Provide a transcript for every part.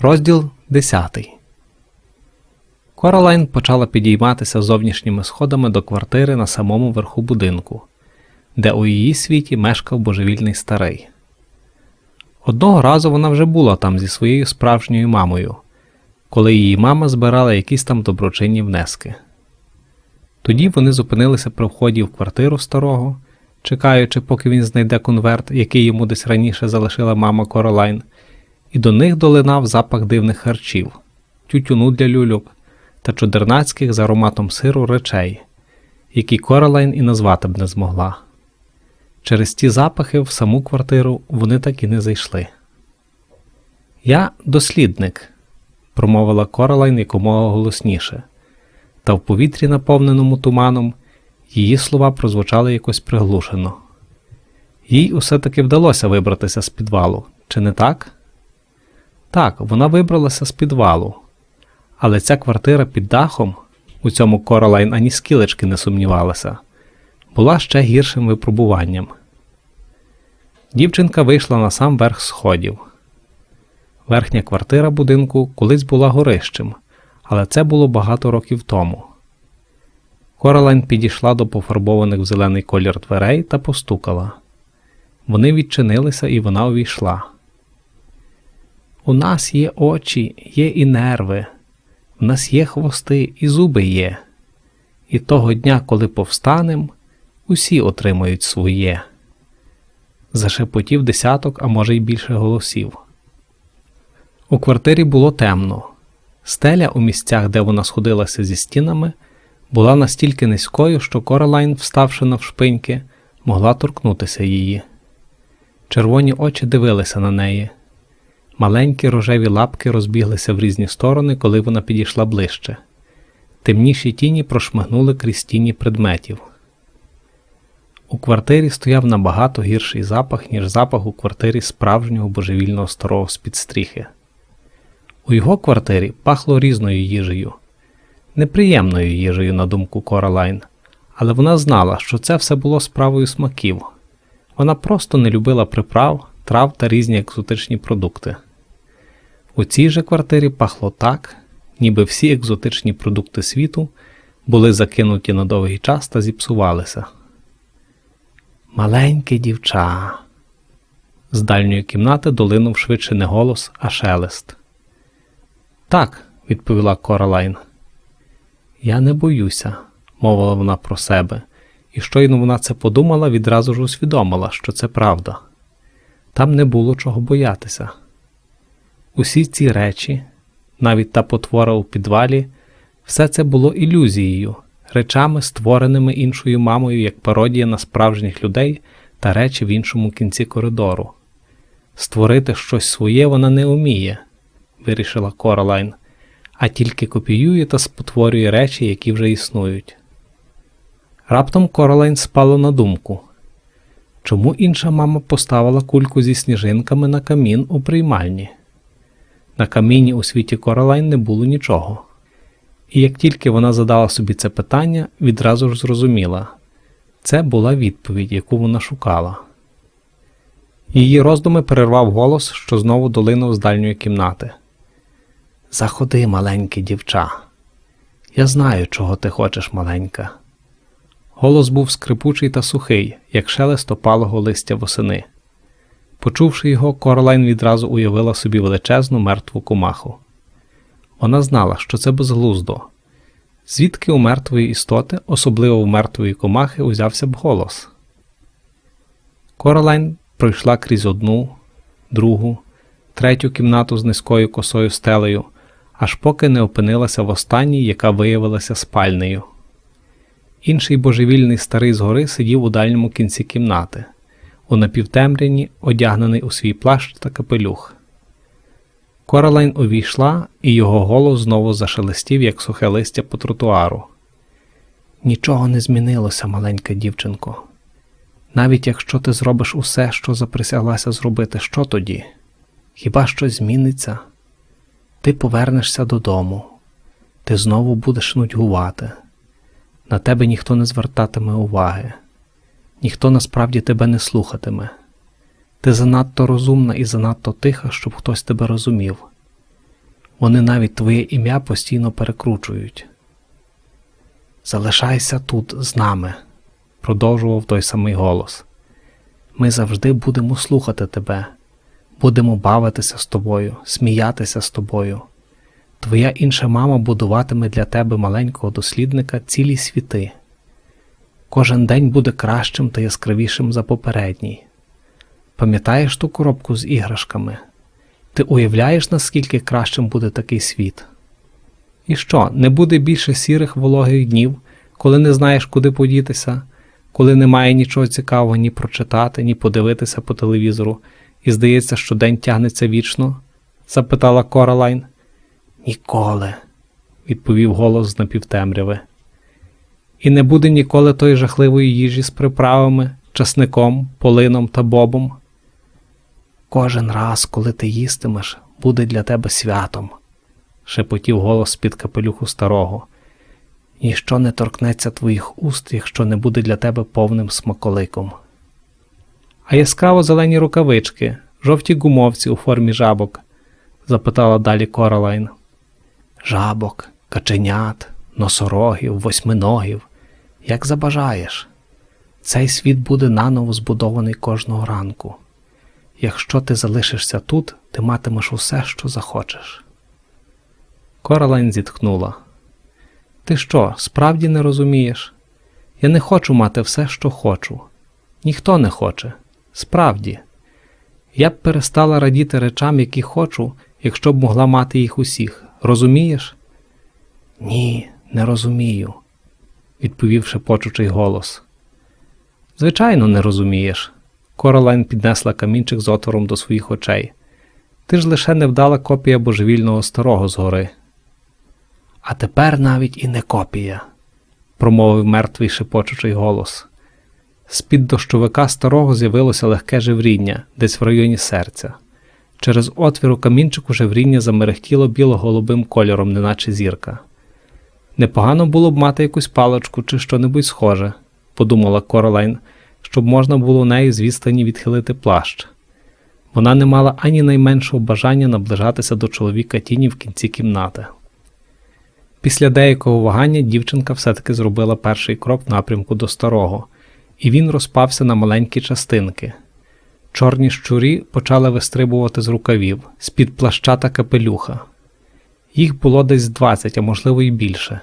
Розділ 10 Королайн почала підійматися зовнішніми сходами до квартири на самому верху будинку, де у її світі мешкав божевільний старий. Одного разу вона вже була там зі своєю справжньою мамою, коли її мама збирала якісь там доброчинні внески. Тоді вони зупинилися при вході в квартиру старого, чекаючи, поки він знайде конверт, який йому десь раніше залишила мама Королайн, і до них долинав запах дивних харчів, тютюну для люльок та чудернацьких з ароматом сиру речей, які Королайн і назвати б не змогла. Через ті запахи в саму квартиру вони так і не зайшли. Я дослідник, промовила Королайн якомога голосніше, та в повітрі, наповненому туманом, її слова прозвучали якось приглушено. Їй усе таки вдалося вибратися з підвалу, чи не так? Так, вона вибралася з підвалу, але ця квартира під дахом, у цьому Королайн ані скілечки не сумнівалася, була ще гіршим випробуванням. Дівчинка вийшла на сам верх сходів. Верхня квартира будинку колись була горищем, але це було багато років тому. Королайн підійшла до пофарбованих в зелений колір дверей та постукала. Вони відчинилися, і вона увійшла. У нас є очі, є і нерви, в нас є хвости і зуби є. І того дня, коли повстанем, усі отримають своє. Зашепотів десяток, а може й більше голосів. У квартирі було темно. Стеля у місцях, де вона сходилася зі стінами, була настільки низькою, що Королайн, вставши навшпиньки, могла торкнутися її. Червоні очі дивилися на неї. Маленькі рожеві лапки розбіглися в різні сторони, коли вона підійшла ближче. Темніші тіні прошмигнули крізь тіні предметів. У квартирі стояв набагато гірший запах, ніж запах у квартирі справжнього божевільного старого з-під стріхи. У його квартирі пахло різною їжею, неприємною їжею, на думку Коралайн, але вона знала, що це все було справою смаків. Вона просто не любила приправ, трав та різні екзотичні продукти. У цій же квартирі пахло так, ніби всі екзотичні продукти світу були закинуті на довгий час та зіпсувалися. Маленьке дівча. З дальньої кімнати долинув швидше не голос, а шелест. Так, відповіла Коралайн. Я не боюся, мовила вона про себе, і щойно вона це подумала, відразу ж усвідомила, що це правда. Там не було чого боятися. Усі ці речі, навіть та потвора у підвалі, все це було ілюзією, речами, створеними іншою мамою як пародія на справжніх людей та речі в іншому кінці коридору. Створити щось своє вона не уміє, вирішила Королайн, а тільки копіює та спотворює речі, які вже існують. Раптом Королайн спало на думку. Чому інша мама поставила кульку зі сніжинками на камін у приймальні? На каміні у світі Королайн не було нічого. І як тільки вона задала собі це питання, відразу ж зрозуміла це була відповідь, яку вона шукала. Її роздуми перервав голос, що знову долинув з дальньої кімнати. Заходи, маленьке дівча. Я знаю, чого ти хочеш, маленька. Голос був скрипучий та сухий, як шелест опалого листя восени. Почувши його, Королайн відразу уявила собі величезну мертву комаху. Вона знала, що це безглуздо. Звідки у мертвої істоти, особливо у мертвої комахи, узявся б голос. Королайн пройшла крізь одну, другу, третю кімнату з низькою косою стелею, аж поки не опинилася в останній, яка виявилася спальнею. Інший божевільний старий згори сидів у дальньому кінці кімнати, у напівтемряні, одягнений у свій плащ та капелюх. Королайн увійшла, і його голос знову зашелестів, як сухе листя по тротуару. Нічого не змінилося, маленька дівчинко. Навіть якщо ти зробиш усе, що заприсяглася зробити, що тоді? Хіба щось зміниться? Ти повернешся додому, ти знову будеш нудьгувати. На тебе ніхто не звертатиме уваги, ніхто насправді тебе не слухатиме. Ти занадто розумна і занадто тиха, щоб хтось тебе розумів. Вони навіть твоє ім'я постійно перекручують. Залишайся тут з нами, продовжував той самий голос. Ми завжди будемо слухати тебе, будемо бавитися з тобою, сміятися з тобою. Твоя інша мама будуватиме для тебе маленького дослідника цілі світи. Кожен день буде кращим та яскравішим за попередній. Пам'ятаєш ту коробку з іграшками? Ти уявляєш, наскільки кращим буде такий світ? І що, не буде більше сірих вологих днів, коли не знаєш, куди подітися, коли немає нічого цікавого ні прочитати, ні подивитися по телевізору, і здається, що день тягнеться вічно? запитала Коралайн. Ніколи, відповів голос з напівтемряви. І не буде ніколи тої жахливої їжі з приправами, часником, полином та бобом. Кожен раз, коли ти їстимеш, буде для тебе святом, шепотів голос з-під капелюху старого. Ніщо не торкнеться твоїх уст, якщо не буде для тебе повним смаколиком. А яскраво зелені рукавички, жовті гумовці у формі жабок? запитала далі Коралайн. Жабок, каченят, носорогів, восьминогів, як забажаєш. Цей світ буде наново збудований кожного ранку. Якщо ти залишишся тут, ти матимеш усе, що захочеш. Коралайн зітхнула. Ти що, справді не розумієш? Я не хочу мати все, що хочу. Ніхто не хоче. Справді. Я б перестала радіти речам, які хочу, якщо б могла мати їх усіх. Розумієш? Ні, не розумію, відповів шепочучий голос. Звичайно, не розумієш. Королайн піднесла камінчик з отвором до своїх очей. Ти ж лише невдала копія божевільного старого згори. А тепер навіть і не копія, промовив мертвий шепочучий голос. З-під дощовика старого з'явилося легке живріння десь в районі серця. Через отвір у камінчику живріння замерехтіло біло-голубим кольором, неначе зірка. Непогано було б мати якусь паличку чи що-небудь схоже, подумала Королайн, щоб можна було нею з відстані відхилити плащ. Вона не мала ані найменшого бажання наближатися до чоловіка тіні в кінці кімнати. Після деякого вагання дівчинка все-таки зробила перший крок в напрямку до старого, і він розпався на маленькі частинки. Чорні щурі почали вистрибувати з рукавів, з-під плаща та капелюха. Їх було десь двадцять, а можливо й більше.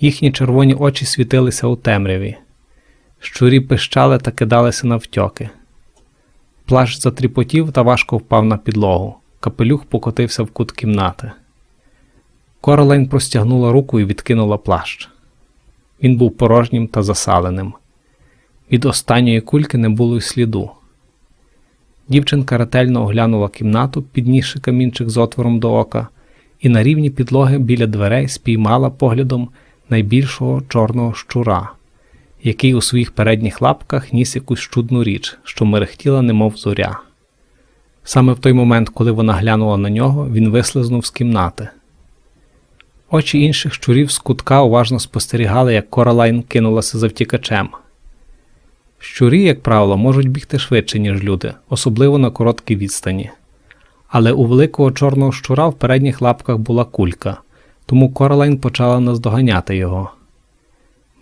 Їхні червоні очі світилися у темряві. Щурі пищали та кидалися навтьоки. Плащ затріпотів та важко впав на підлогу. Капелюх покотився в кут кімнати. Королайн простягнула руку і відкинула плащ. Він був порожнім та засаленим. Від останньої кульки не було й сліду. Дівчинка ретельно оглянула кімнату, піднісши камінчик з отвором до ока, і на рівні підлоги біля дверей спіймала поглядом найбільшого чорного щура, який у своїх передніх лапках ніс якусь чудну річ, що мерехтіла, немов зоря. Саме в той момент, коли вона глянула на нього, він вислизнув з кімнати. Очі інших щурів з кутка уважно спостерігали, як Коралайн кинулася за втікачем. Щурі, як правило, можуть бігти швидше, ніж люди, особливо на короткій відстані. Але у великого чорного щура в передніх лапках була кулька, тому Коралайн почала наздоганяти його.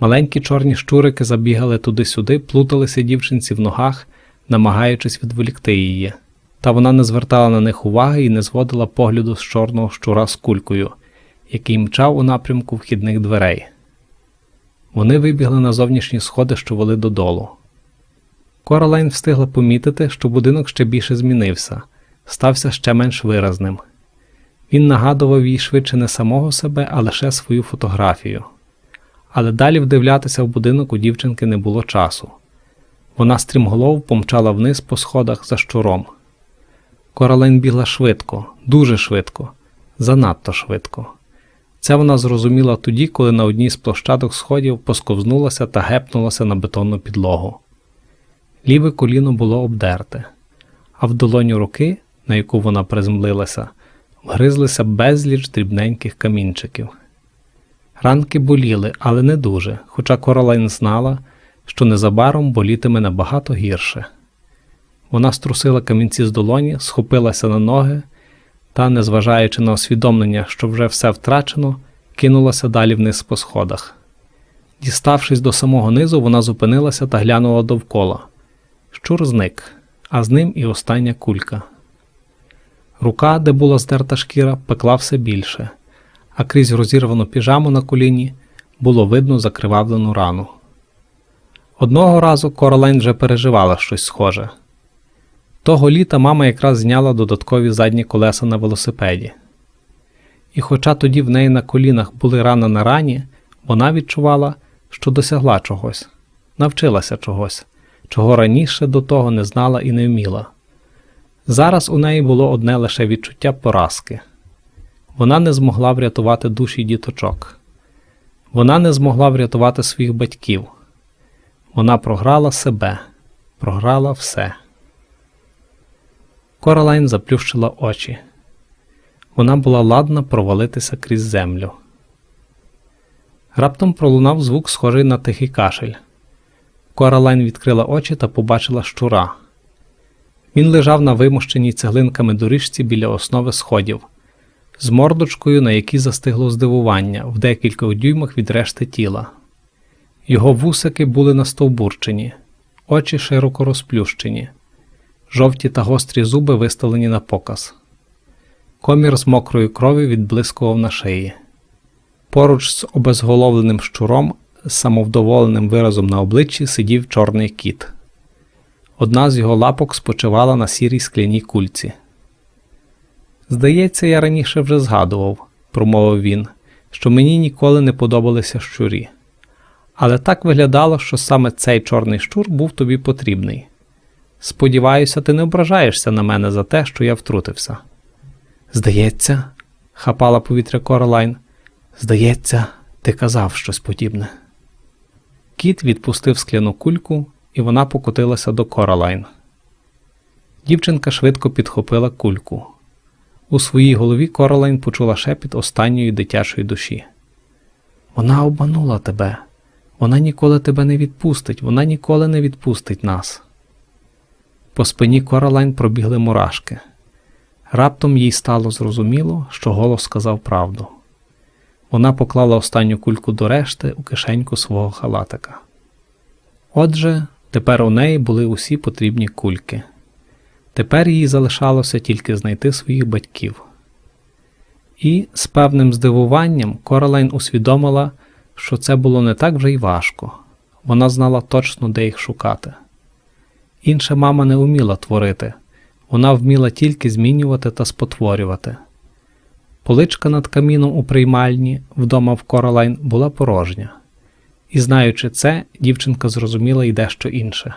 Маленькі чорні щурики забігали туди-сюди, плуталися дівчинці в ногах, намагаючись відволікти її, та вона не звертала на них уваги і не зводила погляду з чорного щура з кулькою, який мчав у напрямку вхідних дверей. Вони вибігли на зовнішні сходи, що вели додолу. Коралайн встигла помітити, що будинок ще більше змінився, стався ще менш виразним. Він нагадував їй швидше не самого себе, а лише свою фотографію. Але далі вдивлятися в будинок у дівчинки не було часу. Вона стрімголов помчала вниз по сходах за щуром. Коралайн бігла швидко, дуже швидко, занадто швидко. Це вона зрозуміла тоді, коли на одній з площадок сходів посковзнулася та гепнулася на бетонну підлогу. Ліве коліно було обдерте, а в долоню руки, на яку вона приземлилася, вгризлися безліч дрібненьких камінчиків. Ранки боліли, але не дуже, хоча Королайн знала, що незабаром болітиме набагато гірше. Вона струсила камінці з долоні, схопилася на ноги та, незважаючи на усвідомлення, що вже все втрачено, кинулася далі вниз по сходах. Діставшись до самого низу, вона зупинилася та глянула довкола. Щур зник, а з ним і остання кулька. Рука, де була здерта шкіра, пекла все більше, а крізь розірвану піжаму на коліні було видно закривавлену рану. Одного разу Королайн вже переживала щось схоже. Того літа мама якраз зняла додаткові задні колеса на велосипеді. І хоча тоді в неї на колінах були рани на рані, вона відчувала, що досягла чогось, навчилася чогось, чого раніше до того не знала і не вміла. Зараз у неї було одне лише відчуття поразки вона не змогла врятувати душі діточок, вона не змогла врятувати своїх батьків. Вона програла себе, програла все. Королайн заплющила очі. Вона була ладна провалитися крізь землю. Раптом пролунав звук, схожий на тихий кашель. Королайн відкрила очі та побачила щура. Він лежав на вимощеній цеглинками доріжці біля основи сходів, з мордочкою, на якій застигло здивування в декількох дюймах від решти тіла. Його вусики були настовбурчені, очі широко розплющені, жовті та гострі зуби виставлені на показ. Комір з мокрої крові відблискував на шиї. Поруч з обезголовленим щуром, з самовдоволеним виразом на обличчі сидів чорний кіт. Одна з його лапок спочивала на сірій скляній кульці. Здається, я раніше вже згадував, промовив він, що мені ніколи не подобалися щурі. Але так виглядало, що саме цей чорний щур був тобі потрібний. Сподіваюся, ти не ображаєшся на мене за те, що я втрутився. Здається, хапала повітря Королайн. Здається, ти казав щось подібне. Кіт відпустив скляну кульку, і вона покотилася до Королайн. Дівчинка швидко підхопила кульку. У своїй голові Королайн почула шепіт останньої дитячої душі. Вона обманула тебе. Вона ніколи тебе не відпустить, вона ніколи не відпустить нас. По спині Королайн пробігли мурашки. Раптом їй стало зрозуміло, що голос сказав правду. Вона поклала останню кульку до решти у кишеньку свого халатика. Отже, тепер у неї були усі потрібні кульки. Тепер їй залишалося тільки знайти своїх батьків. І з певним здивуванням Королайн усвідомила, що це було не так вже й важко вона знала точно, де їх шукати. Інша мама не вміла творити, вона вміла тільки змінювати та спотворювати. Поличка над каміном у приймальні вдома в Королайн була порожня, і, знаючи це, дівчинка зрозуміла й дещо інше.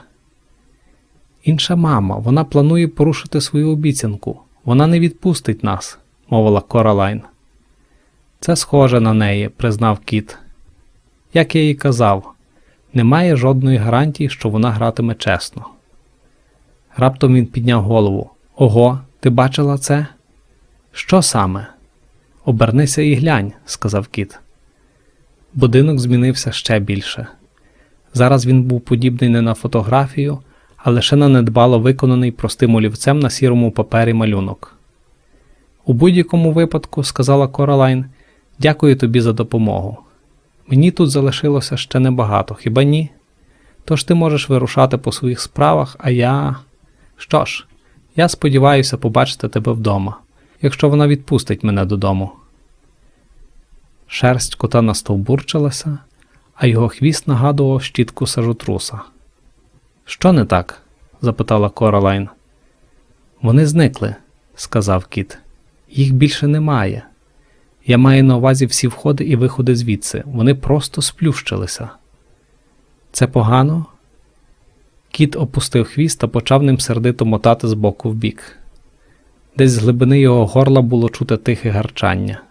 Інша мама, вона планує порушити свою обіцянку, вона не відпустить нас, мовила Королайн. Це схоже на неї, признав кіт. Як я їй казав, немає жодної гарантії, що вона гратиме чесно. Раптом він підняв голову. Ого, ти бачила це? Що саме? Обернися і глянь, сказав кіт. Будинок змінився ще більше. Зараз він був подібний не на фотографію, а лише на недбало виконаний простим олівцем на сірому папері малюнок. У будь-якому випадку, сказала Королайн, дякую тобі за допомогу. Мені тут залишилося ще небагато, хіба ні? Тож ти можеш вирушати по своїх справах, а я. Що ж, я сподіваюся побачити тебе вдома, якщо вона відпустить мене додому. Шерсть кота настовбурчилася, а його хвіст нагадував щітку сажотруса. Що не так? запитала Королайн. Вони зникли, сказав кіт. Їх більше немає. Я маю на увазі всі входи і виходи звідси, вони просто сплющилися. Це погано? Кіт опустив хвіст та почав ним сердито мотати з боку в бік. Десь з глибини його горла було чути тихе гарчання.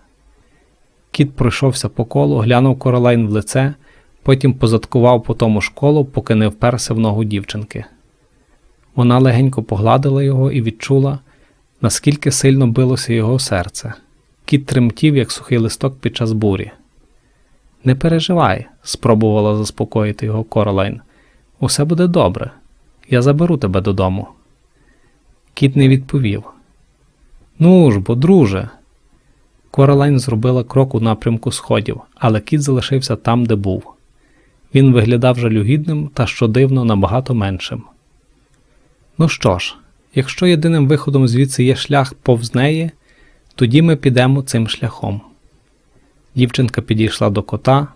Кіт пройшовся по колу, глянув королайн в лице, потім позадкував по тому ж колу, поки не вперся в ногу дівчинки. Вона легенько погладила його і відчула, наскільки сильно билося його серце. Кіт тремтів, як сухий листок під час бурі. Не переживай, спробувала заспокоїти його Королайн. Усе буде добре. Я заберу тебе додому. Кіт не відповів. Ну ж бо, друже. Коралайн зробила крок у напрямку сходів, але кіт залишився там, де був. Він виглядав жалюгідним та, що дивно, набагато меншим. Ну що ж, якщо єдиним виходом звідси є шлях повз неї, тоді ми підемо цим шляхом. Дівчинка підійшла до кота,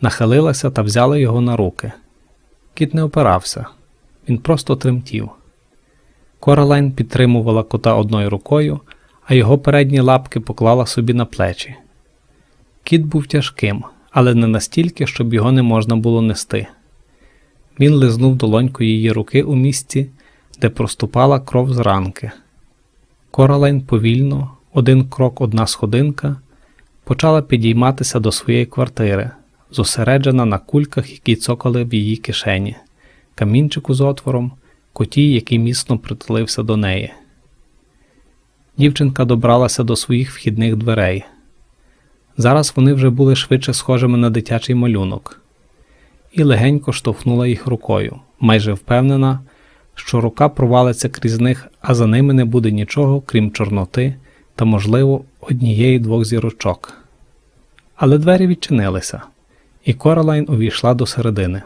нахилилася та взяла його на руки. Кіт не опирався, він просто тремтів. Коралайн підтримувала кота одною рукою, а його передні лапки поклала собі на плечі. Кіт був тяжким, але не настільки, щоб його не можна було нести. Він лизнув долонькою її руки у місці, де проступала кров з ранки. Коралайн повільно, один крок, одна сходинка, почала підійматися до своєї квартири, зосереджена на кульках, які цокали в її кишені, камінчику з отвором, коті, який міцно притулився до неї. Дівчинка добралася до своїх вхідних дверей. Зараз вони вже були швидше схожими на дитячий малюнок, і легенько штовхнула їх рукою, майже впевнена, що рука провалиться крізь них, а за ними не буде нічого, крім чорноти та, можливо, однієї двох зірочок. Але двері відчинилися, і Коралайн увійшла до середини.